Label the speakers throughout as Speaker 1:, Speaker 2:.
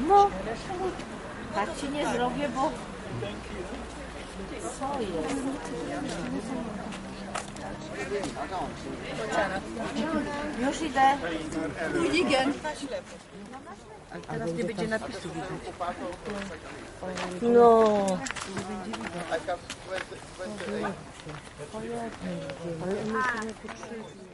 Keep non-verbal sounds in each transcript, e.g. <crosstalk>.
Speaker 1: No, tak ci nie zrobię, bo... Co jest? Już idę.
Speaker 2: Teraz nie będzie napisu
Speaker 1: No.
Speaker 3: W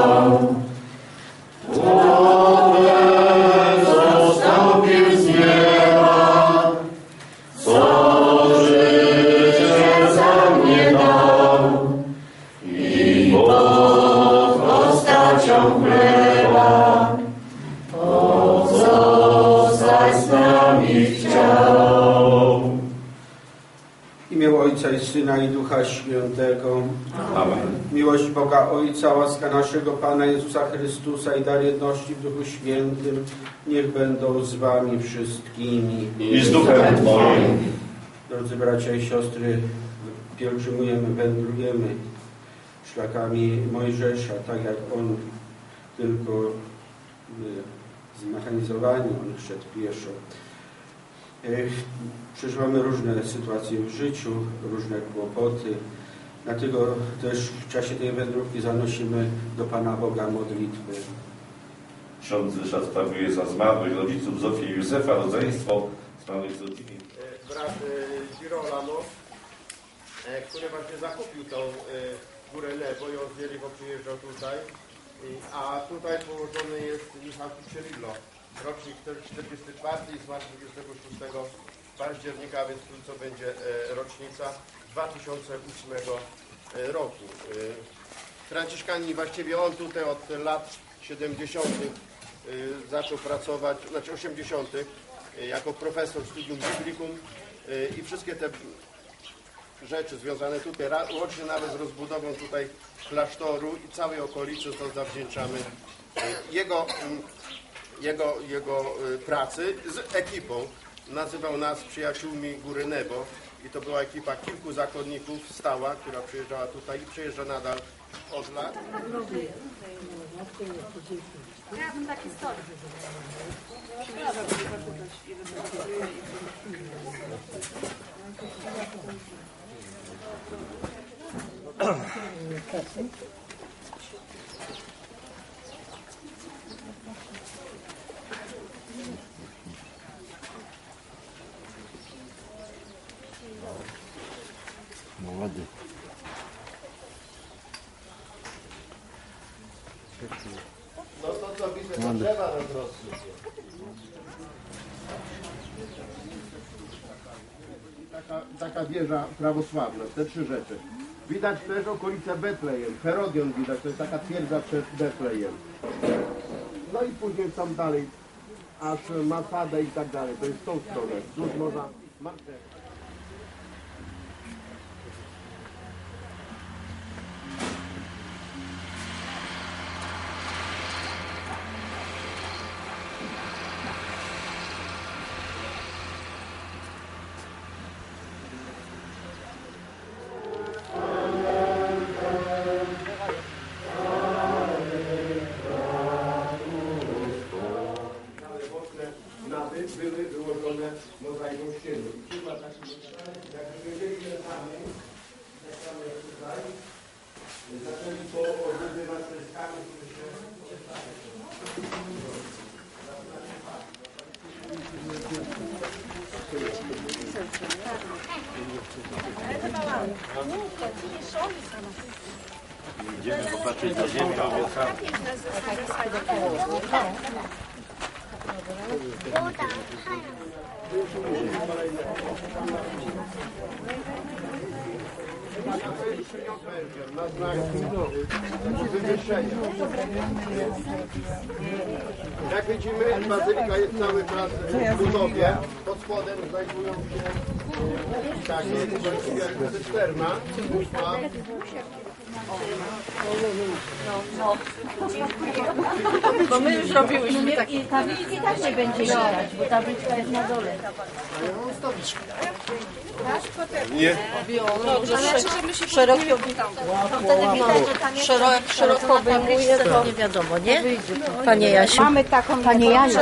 Speaker 3: Ojca i Syna i Ducha Świętego.
Speaker 4: Amen.
Speaker 3: Miłość Boga Ojca, łaska naszego Pana Jezusa Chrystusa i dar jedności w Duchu Świętym niech będą z Wami wszystkimi.
Speaker 4: I z duchem Twoim.
Speaker 3: Drodzy bracia i siostry, pielgrzymujemy, wędrujemy szlakami Mojżesza, tak jak on tylko y, zmechanizowany, on szedł pieszo. Ech, Przeżywamy różne sytuacje w życiu, różne kłopoty. Dlatego też w czasie tej wędrówki zanosimy do Pana Boga modlitwy.
Speaker 4: Ksiądz Ryszard sprawuje za zmarłych rodziców Zofii i Józefa, rodzeństwo zmarłych z rodziny.
Speaker 5: brat e, Girolamo, e, który właśnie zakupił tą e, górę Lewo i on z Jericho przyjeżdżał tutaj. A tutaj położony jest Michał Cirillo, rocznik 44 i zmarł 26 października, więc wkrótce będzie e, rocznica 2008 e, roku. E, Franciszkanin, właściwie on tutaj od lat 70. y, zaczął pracować, znaczy 80. y, jako profesor studium biblicum y, i wszystkie te rzeczy związane tutaj, łącznie nawet z rozbudową tutaj klasztoru i całej okolicy, to zawdzięczamy jego, jego, jego y, pracy z ekipą. Nazywał nas przyjaciółmi Góry Nebo i to była ekipa kilku zakonników stała, która przyjeżdżała tutaj i przyjeżdża nadal od lat. <clears throat> No to co widzę, to drzewa rozrosły. Taka, taka wieża prawosławna, te trzy rzeczy. Widać też okolice Betlejem, Herodion widać, to jest taka twierdza przed Betlejem. No i później tam dalej, aż Masadę i tak dalej, to jest w tą stronę, wzdłuż morza Martego.
Speaker 4: Idziemy popatrzeć na ziemię, owiecamy.
Speaker 5: Na znak wywyższenia. Jak widzimy, bazylika jest cały czas w budowie. Pod spodem znajdują się takie właściwie cysterna. a
Speaker 2: Bo my już robiłyśmy tak.
Speaker 1: I tabliczki tak nie będzie widać, bo tabliczka jest na dole.
Speaker 4: Nie.
Speaker 2: Szeroko,
Speaker 1: jest
Speaker 2: szeroko, jak szeroko obejmuje, to nie wiadomo, nie? Panie Jasiu.
Speaker 1: Mamy taką Panie Janiu,